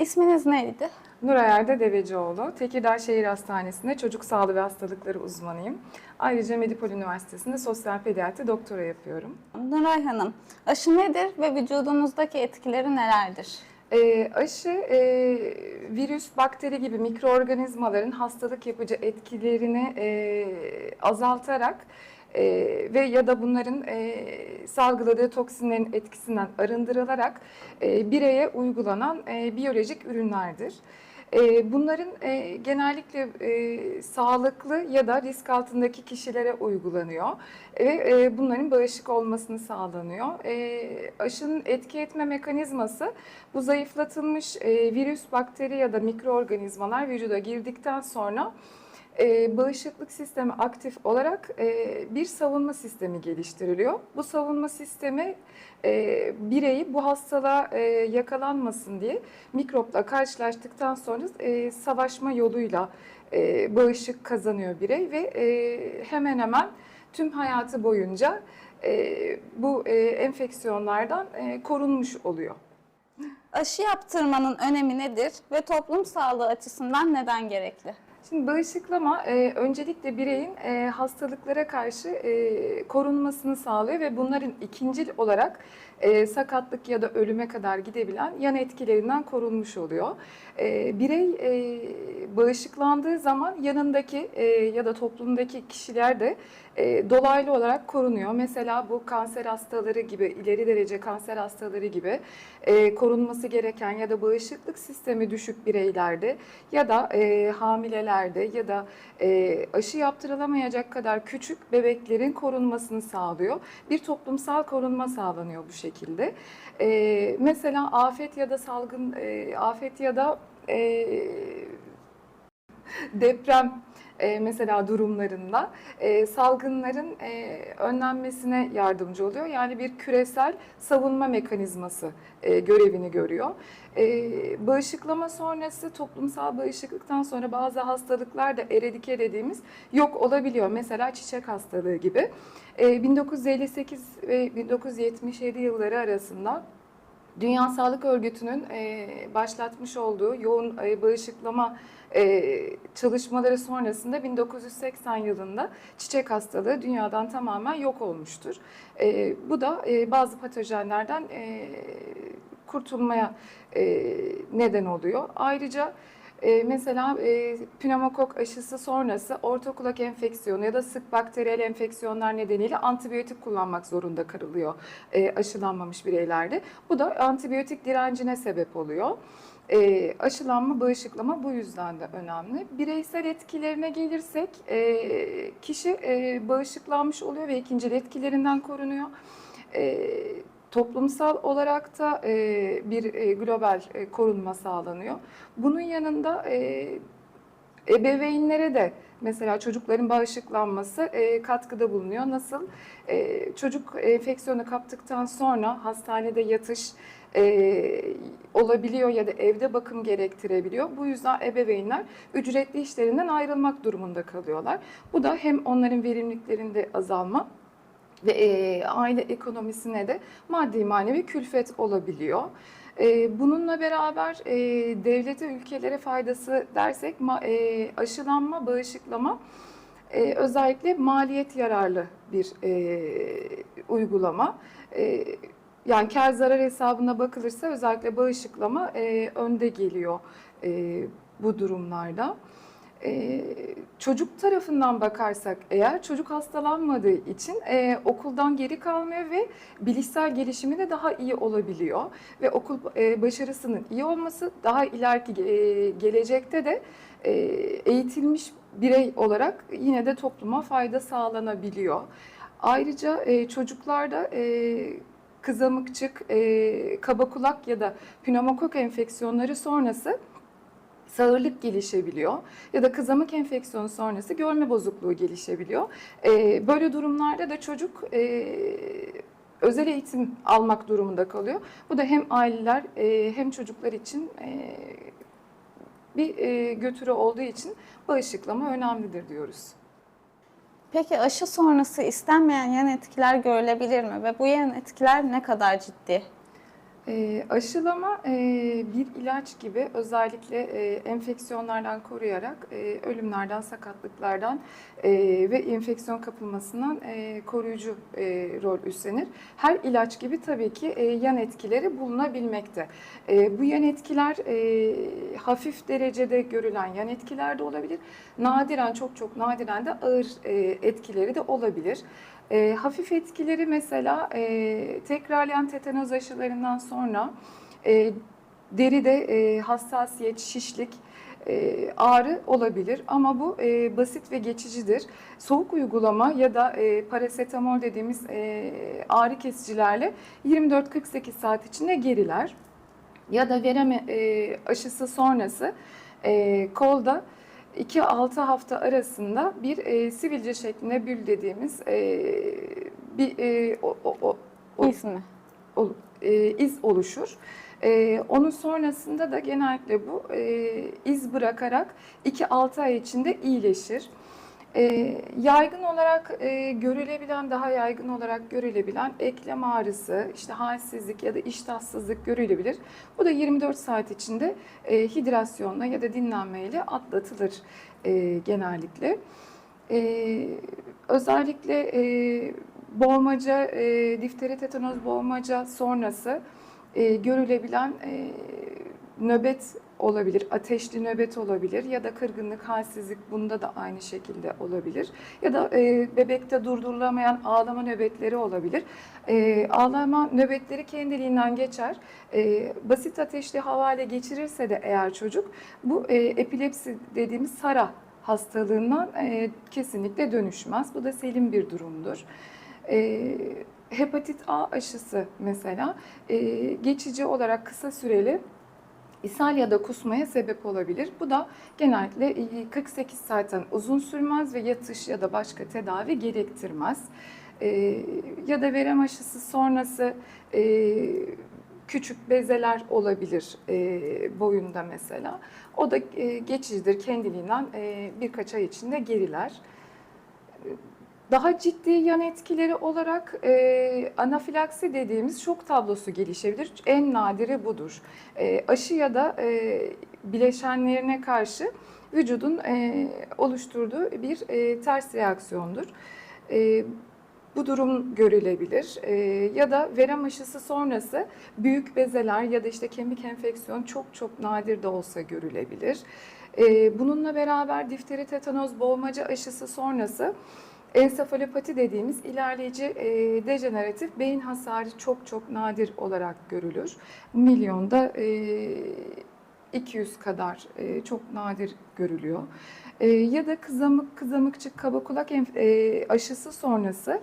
İsminiz neydi? Nuray Arda Devecioğlu, Tekirdağ Şehir Hastanesi'nde çocuk sağlığı ve hastalıkları uzmanıyım. Ayrıca Medipol Üniversitesi'nde sosyal pediatri doktora yapıyorum. Nuray Hanım, aşı nedir ve vücudunuzdaki etkileri nelerdir? Ee, aşı e, virüs, bakteri gibi mikroorganizmaların hastalık yapıcı etkilerini e, azaltarak e, ve ya da bunların e, salgıladığı toksinlerin etkisinden arındırılarak e, bireye uygulanan e, biyolojik ürünlerdir. E, Bunların e, genellikle e, sağlıklı ya da risk altındaki kişilere uygulanıyor ve bunların bağışık olmasını sağlanıyor. Aşının etki etme mekanizması bu zayıflatılmış virüs, bakteri ya da mikroorganizmalar vücuda girdikten sonra e, bağışıklık sistemi aktif olarak e, bir savunma sistemi geliştiriliyor. Bu savunma sistemi e, bireyi bu hastalığa e, yakalanmasın diye mikropla karşılaştıktan sonra e, savaşma yoluyla e, bağışık kazanıyor birey ve e, hemen hemen tüm hayatı boyunca e, bu e, enfeksiyonlardan e, korunmuş oluyor. Aşı yaptırmanın önemi nedir ve toplum sağlığı açısından neden gerekli? Şimdi bağışıklama e, öncelikle bireyin e, hastalıklara karşı e, korunmasını sağlıyor ve bunların ikincil olarak e, sakatlık ya da ölüme kadar gidebilen yan etkilerinden korunmuş oluyor. E, birey e, bağışıklandığı zaman yanındaki e, ya da toplumdaki kişiler de e, dolaylı olarak korunuyor. Mesela bu kanser hastaları gibi, ileri derece kanser hastaları gibi e, korunması gereken ya da bağışıklık sistemi düşük bireylerde ya da e, hamilelerde ya da e, aşı yaptırılamayacak kadar küçük bebeklerin korunmasını sağlıyor. Bir toplumsal korunma sağlanıyor bu şekilde. E, mesela afet ya da salgın, e, afet ya da e, deprem e, mesela durumlarında e, salgınların e, önlenmesine yardımcı oluyor. Yani bir küresel savunma mekanizması görevini görüyor. Bağışıklama sonrası toplumsal bağışıklıktan sonra bazı hastalıklar da eradike dediğimiz yok olabiliyor. Mesela çiçek hastalığı gibi. E, 1958 ve 1977 yılları arasında Dünya Sağlık Örgütü'nün e, başlatmış olduğu yoğun e, bağışıklama e, çalışmaları sonrasında 1980 yılında çiçek hastalığı dünyadan tamamen yok olmuştur. E, bu da e, bazı patojenlerden e, kurtulmaya e, neden oluyor. Ayrıca e, mesela e, pneumokok aşısı sonrası ortokulak enfeksiyonu ya da sık bakteriyel enfeksiyonlar nedeniyle antibiyotik kullanmak zorunda kalıyor e, aşılanmamış bireylerde. Bu da antibiyotik direncine sebep oluyor. E, aşılanma, bağışıklama bu yüzden de önemli. Bireysel etkilerine gelirsek e, kişi e, bağışıklanmış oluyor ve ikinci etkilerinden korunuyor. E, toplumsal olarak da e, bir e, global e, korunma sağlanıyor. Bunun yanında e, ebeveynlere de mesela çocukların bağışıklanması e, katkıda bulunuyor. Nasıl? E, çocuk enfeksiyonu kaptıktan sonra hastanede yatış e, olabiliyor ya da evde bakım gerektirebiliyor. Bu yüzden ebeveynler ücretli işlerinden ayrılmak durumunda kalıyorlar. Bu da hem onların verimliliklerinde azalma ve e, aile ekonomisine de maddi manevi külfet olabiliyor. E, bununla beraber e, devlete, ülkelere faydası dersek ma, e, aşılanma, bağışıklama e, özellikle maliyet yararlı bir e, uygulama. E, yani kar zarar hesabına bakılırsa özellikle bağışıklama e, önde geliyor e, bu durumlarda. Ee, çocuk tarafından bakarsak eğer çocuk hastalanmadığı için e, okuldan geri kalmıyor ve bilişsel gelişimi de daha iyi olabiliyor ve okul e, başarısının iyi olması daha ileriki e, gelecekte de e, eğitilmiş birey olarak yine de topluma fayda sağlanabiliyor. Ayrıca e, çocuklarda e, kızamıkçık, e, kaba kulak ya da pneumokok enfeksiyonları sonrası sağırlık gelişebiliyor ya da kızamık enfeksiyonu sonrası görme bozukluğu gelişebiliyor. Ee, böyle durumlarda da çocuk e, özel eğitim almak durumunda kalıyor. Bu da hem aileler e, hem çocuklar için e, bir e, götürü olduğu için bağışıklama önemlidir diyoruz. Peki aşı sonrası istenmeyen yan etkiler görülebilir mi ve bu yan etkiler ne kadar ciddi? E, aşılama e, bir ilaç gibi özellikle e, enfeksiyonlardan koruyarak e, ölümlerden, sakatlıklardan e, ve enfeksiyon kapılmasından e, koruyucu e, rol üstlenir. Her ilaç gibi tabii ki e, yan etkileri bulunabilmekte. E, bu yan etkiler e, hafif derecede görülen yan etkiler de olabilir. Nadiren çok çok nadiren de ağır e, etkileri de olabilir. E, hafif etkileri mesela e, tekrarlayan tetanoz aşılarından sonra e, deride e, hassasiyet, şişlik, e, ağrı olabilir ama bu e, basit ve geçicidir. Soğuk uygulama ya da e, parasetamol dediğimiz e, ağrı kesicilerle 24-48 saat içinde geriler. Ya da verem e, aşısı sonrası e, kolda 2-6 hafta arasında bir e, sivilce şeklinde bül dediğimiz e, bir e, o, o, o, o- İsmi. ol- e, iz oluşur. E, onun sonrasında da genellikle bu e, iz bırakarak 2-6 ay içinde iyileşir. E, yaygın olarak e, görülebilen, daha yaygın olarak görülebilen eklem ağrısı, işte halsizlik ya da iştahsızlık görülebilir. Bu da 24 saat içinde e, hidrasyonla ya da dinlenmeyle atlatılır e, genellikle. E, özellikle e, boğmaca, e, difteri tetanoz boğmaca sonrası e, görülebilen e, nöbet olabilir, ateşli nöbet olabilir ya da kırgınlık, halsizlik bunda da aynı şekilde olabilir. Ya da e, bebekte durdurulamayan ağlama nöbetleri olabilir. E, ağlama nöbetleri kendiliğinden geçer. E, basit ateşli havale geçirirse de eğer çocuk bu e, epilepsi dediğimiz SARA hastalığından e, kesinlikle dönüşmez. Bu da selim bir durumdur. E, hepatit A aşısı mesela e, geçici olarak kısa süreli ishal ya da kusmaya sebep olabilir. Bu da genellikle e, 48 saatten uzun sürmez ve yatış ya da başka tedavi gerektirmez. E, ya da verem aşısı sonrası e, küçük bezeler olabilir e, boyunda mesela. O da e, geçicidir kendiliğinden e, birkaç ay içinde geriler. Daha ciddi yan etkileri olarak e, anafilaksi dediğimiz şok tablosu gelişebilir. En nadiri budur. E, aşı ya da e, bileşenlerine karşı vücudun e, oluşturduğu bir e, ters reaksiyondur. E, bu durum görülebilir. E, ya da verem aşısı sonrası büyük bezeler ya da işte kemik enfeksiyon çok çok nadir de olsa görülebilir. E, bununla beraber difteri tetanoz boğmaca aşısı sonrası Ensefalopati dediğimiz ilerleyici e, dejeneratif beyin hasarı çok çok nadir olarak görülür. Milyonda e, 200 kadar e, çok nadir görülüyor. E, ya da kızamık, kızamıkçık, kaba kulak e, aşısı sonrası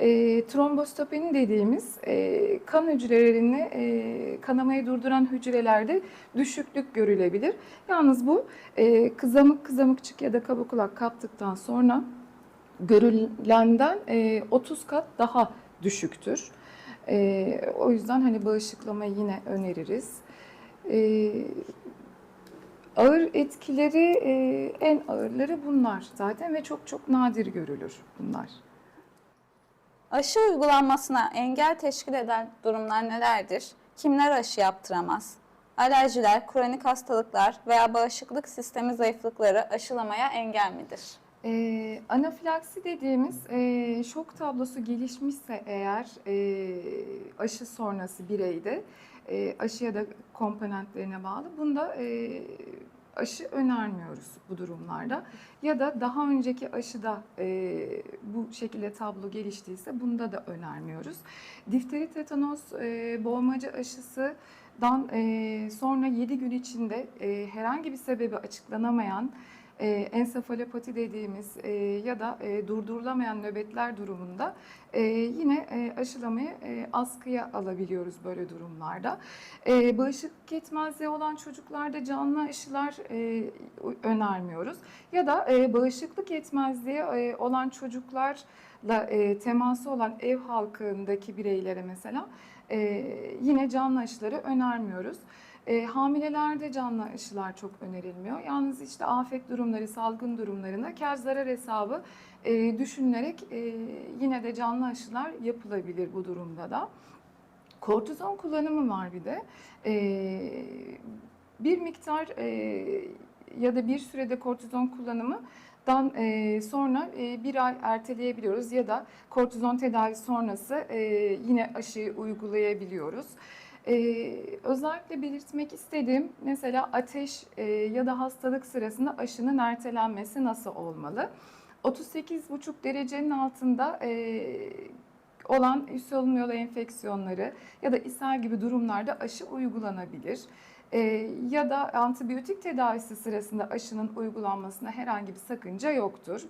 e, trombostopeni dediğimiz e, kan hücrelerini e, kanamayı durduran hücrelerde düşüklük görülebilir. Yalnız bu e, kızamık, kızamıkçık ya da kaba kulak kaptıktan sonra görülenden e, 30 kat daha düşüktür. E, o yüzden hani bağışıklamayı yine öneririz. E, ağır etkileri e, en ağırları bunlar zaten ve çok çok nadir görülür bunlar. Aşı uygulanmasına engel teşkil eden durumlar nelerdir? Kimler aşı yaptıramaz? Alerjiler, kronik hastalıklar veya bağışıklık sistemi zayıflıkları aşılamaya engel midir? E, anafilaksi dediğimiz e, şok tablosu gelişmişse eğer e, aşı sonrası bireyde e, aşı ya da komponentlerine bağlı bunda e, aşı önermiyoruz bu durumlarda. Ya da daha önceki aşıda e, bu şekilde tablo geliştiyse bunda da önermiyoruz. Difteri tetanoz e, boğmaca aşısından e, sonra 7 gün içinde e, herhangi bir sebebi açıklanamayan e, ensefalopati dediğimiz e, ya da e, durdurulamayan nöbetler durumunda e, yine e, aşılamayı e, askıya alabiliyoruz böyle durumlarda. E, bağışıklık yetmezliği olan çocuklarda canlı aşılar e, önermiyoruz. Ya da e, bağışıklık yetmezliği e, olan çocuklarla e, teması olan ev halkındaki bireylere mesela e, yine canlı aşıları önermiyoruz. E, hamilelerde canlı aşılar çok önerilmiyor. Yalnız işte afet durumları, salgın durumlarında kar zarar hesabı e, düşünülerek e, yine de canlı aşılar yapılabilir bu durumda da. Kortizon kullanımı var bir de. Ee, bir miktar e, ya da bir sürede kortizon kullanımından e, sonra e, bir ay erteleyebiliyoruz ya da kortizon tedavi sonrası e, yine aşıyı uygulayabiliyoruz. Ee, özellikle belirtmek istediğim mesela ateş e, ya da hastalık sırasında aşının ertelenmesi nasıl olmalı? 38,5 derecenin altında e, olan solunum yolu enfeksiyonları ya da ishal gibi durumlarda aşı uygulanabilir. E, ya da antibiyotik tedavisi sırasında aşının uygulanmasına herhangi bir sakınca yoktur.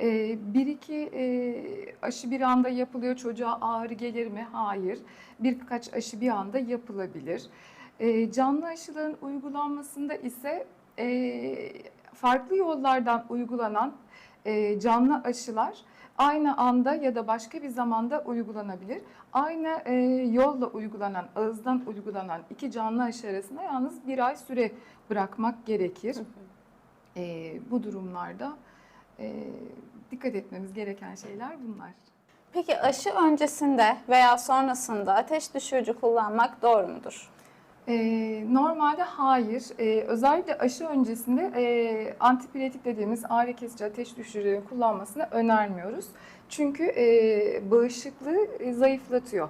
E, bir iki e, aşı bir anda yapılıyor çocuğa ağrı gelir mi? Hayır. Birkaç aşı bir anda yapılabilir. E, canlı aşıların uygulanmasında ise e, farklı yollardan uygulanan e, canlı aşılar aynı anda ya da başka bir zamanda uygulanabilir. Aynı e, yolla uygulanan, ağızdan uygulanan iki canlı aşı arasında yalnız bir ay süre bırakmak gerekir. E, bu durumlarda e, dikkat etmemiz gereken şeyler bunlar. Peki aşı öncesinde veya sonrasında ateş düşürücü kullanmak doğru mudur? Ee, normalde hayır. Ee, özellikle aşı öncesinde e, antipiretik dediğimiz ağrı kesici ateş düşürücü kullanmasını önermiyoruz. Çünkü e, bağışıklığı e, zayıflatıyor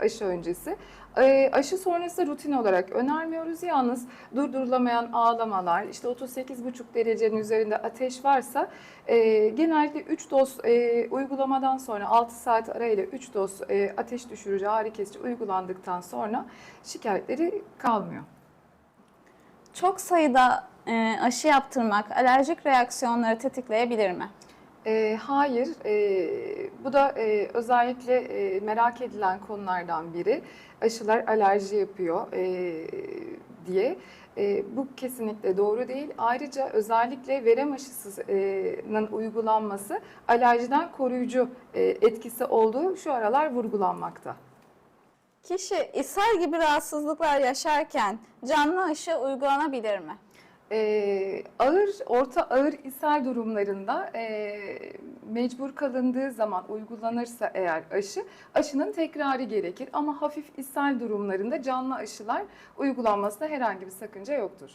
aşı öncesi. E, aşı sonrası rutin olarak önermiyoruz. Yalnız durdurulamayan ağlamalar, işte 38,5 derecenin üzerinde ateş varsa e, genellikle 3 doz e, uygulamadan sonra 6 saat arayla 3 doz e, ateş düşürücü ağrı kesici uygulandıktan sonra şikayetleri kalmıyor. Çok sayıda e, aşı yaptırmak alerjik reaksiyonları tetikleyebilir mi? E, hayır, e, bu da e, özellikle e, merak edilen konulardan biri. Aşılar alerji yapıyor e, diye. E, bu kesinlikle doğru değil. Ayrıca özellikle verem aşısının uygulanması alerjiden koruyucu e, etkisi olduğu şu aralar vurgulanmakta. Kişi ishal gibi rahatsızlıklar yaşarken canlı aşı uygulanabilir mi? Ee, ağır, orta ağır ishal durumlarında e, mecbur kalındığı zaman uygulanırsa eğer aşı, aşının tekrarı gerekir. Ama hafif ishal durumlarında canlı aşılar uygulanmasında herhangi bir sakınca yoktur.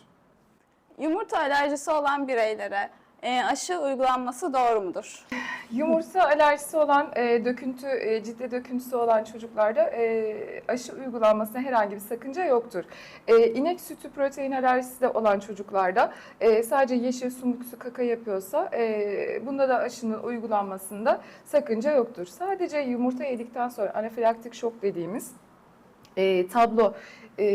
Yumurta alerjisi olan bireylere e, aşı uygulanması doğru mudur? Yumurta alerjisi olan, e, döküntü, e, ciddi döküntüsü olan çocuklarda e, aşı uygulanmasına herhangi bir sakınca yoktur. E, inek sütü protein alerjisi de olan çocuklarda e, sadece yeşil sumuksu kaka yapıyorsa e, bunda da aşının uygulanmasında sakınca yoktur. Sadece yumurta yedikten sonra anafilaktik şok dediğimiz e, tablo e,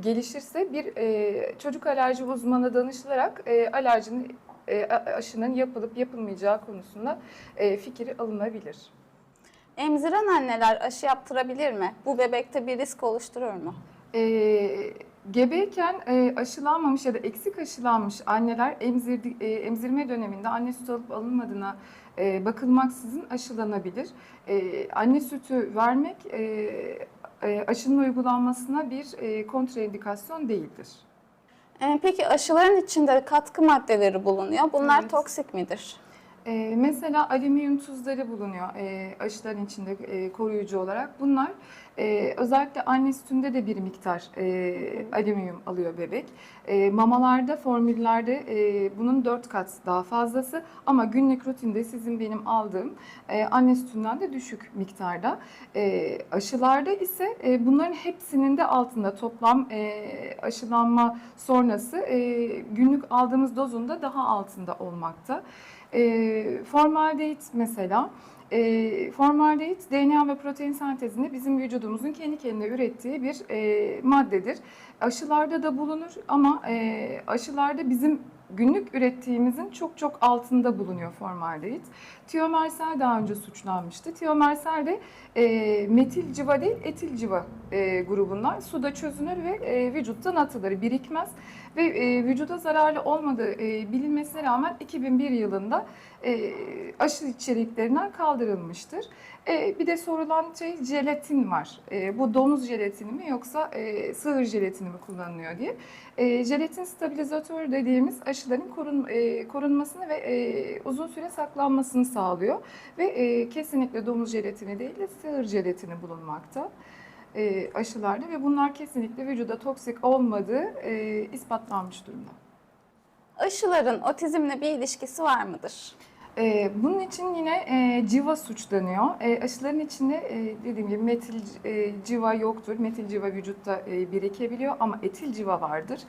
gelişirse bir e, çocuk alerji uzmanına danışılarak e, alerjinin e, aşının yapılıp yapılmayacağı konusunda e, fikri alınabilir. Emziren anneler aşı yaptırabilir mi? Bu bebekte bir risk oluşturur mu? E, gebeyken e, aşılanmamış ya da eksik aşılanmış anneler emzirdi, e, emzirme döneminde anne sütü alıp alınmadığına e, bakılmaksızın aşılanabilir. E, anne sütü vermek e, e, aşının uygulanmasına bir e, kontraindikasyon değildir. E, peki aşıların içinde katkı maddeleri bulunuyor. Bunlar Evet. toksik midir? Ee, mesela alüminyum tuzları bulunuyor e, aşıların içinde e, koruyucu olarak. Bunlar e, özellikle anne sütünde de bir miktar e, alüminyum alıyor bebek. E, mamalarda, formüllerde e, bunun 4 kat daha fazlası ama günlük rutinde sizin benim aldığım e, anne sütünden de düşük miktarda. E, aşılarda ise e, bunların hepsinin de altında toplam e, aşılanma sonrası e, günlük aldığımız dozun da daha altında olmakta. E, formaldehit mesela, e, formaldehit DNA ve protein sentezinde bizim vücudumuzun kendi kendine ürettiği bir e, maddedir. Aşılarda da bulunur ama e, aşılarda bizim günlük ürettiğimizin çok çok altında bulunuyor formaldehit. Tiyomersel daha önce suçlanmıştı. Tiyomersel de e, metil civa değil etil civa e, grubundan suda çözünür ve e, vücuttan atılır, birikmez ve e, vücuda zararlı olmadığı e, bilinmesine rağmen 2001 yılında e, aşı içeriklerinden kaldırılmıştır. E, bir de sorulan şey jelatin var. E, bu domuz jelatini mi yoksa e, sığır jelatini mi kullanılıyor diye. E, jelatin stabilizatör dediğimiz aşıların korun, e, korunmasını ve e, uzun süre saklanmasını sağlıyor. Ve e, kesinlikle domuz jelatini değil de sığır jelatini bulunmakta. E, aşılarla ve bunlar kesinlikle vücuda toksik olmadığı e, ispatlanmış durumda. Aşıların otizmle bir ilişkisi var mıdır? Ee, bunun için yine e, civa suçlanıyor. E, aşıların içinde e, dediğim gibi metil e, civa yoktur. Metil civa vücutta e, birikebiliyor ama etil civa vardır.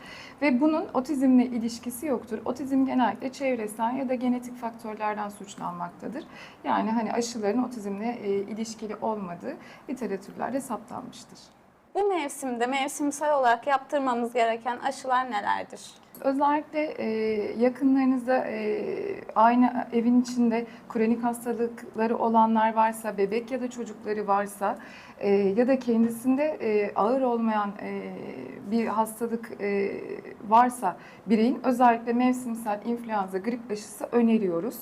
Ve bunun otizmle ilişkisi yoktur. Otizm genellikle çevresel ya da genetik faktörlerden suçlanmaktadır. Yani hani aşıların otizmle e, ilişkili olmadığı literatürlerde saptanmıştır. Bu mevsimde mevsimsel olarak yaptırmamız gereken aşılar nelerdir? Özellikle e, yakınlarınızda e, aynı evin içinde kronik hastalıkları olanlar varsa, bebek ya da çocukları varsa e, ya da kendisinde e, ağır olmayan e, bir hastalık e, varsa bireyin özellikle mevsimsel influenza grip aşısı öneriyoruz.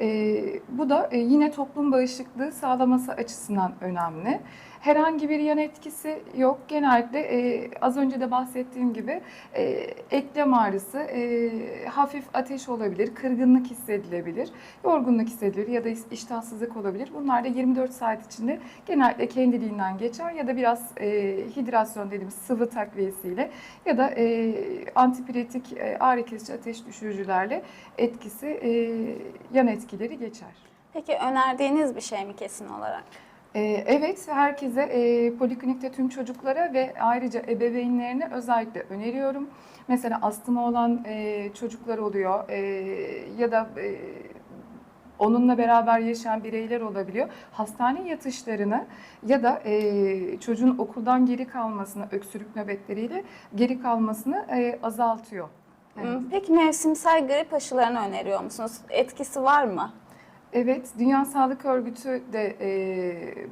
E, bu da e, yine toplum bağışıklığı sağlaması açısından önemli. Herhangi bir yan etkisi yok. Genellikle e, az önce de bahsettiğim gibi e, eklem ağrısı, e, hafif ateş olabilir, kırgınlık hissedilebilir, yorgunluk hissedilir ya da iştahsızlık olabilir. Bunlar da 24 saat içinde genellikle kendiliğinden geçer ya da biraz e, hidrasyon dediğimiz sıvı takviyesiyle ya da e, antipiretik e, ağrı kesici ateş düşürücülerle etkisi, e, yan etkileri geçer. Peki önerdiğiniz bir şey mi kesin olarak? Ee, Evet, herkese e, poliklinikte tüm çocuklara ve ayrıca ebeveynlerine özellikle öneriyorum. Mesela astımı olan e, çocuklar oluyor e, ya da e, onunla beraber yaşayan bireyler olabiliyor. Hastane yatışlarını ya da e, çocuğun okuldan geri kalmasını, öksürük nöbetleriyle geri kalmasını e, azaltıyor. Evet. Peki mevsimsel grip aşılarını öneriyor musunuz? Etkisi var mı? Evet, Dünya Sağlık Örgütü de e,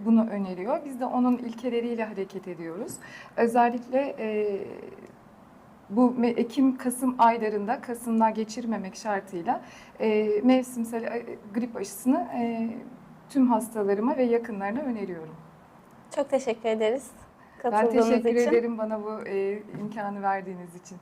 bunu öneriyor. Biz de onun ilkeleriyle hareket ediyoruz. Özellikle e, bu Ekim-Kasım aylarında Kasım'da geçirmemek şartıyla e, mevsimsel e, grip aşısını e, tüm hastalarıma ve yakınlarına öneriyorum. Çok teşekkür ederiz Ben katıldığınız teşekkür için. ederim bana bu e, imkanı verdiğiniz için.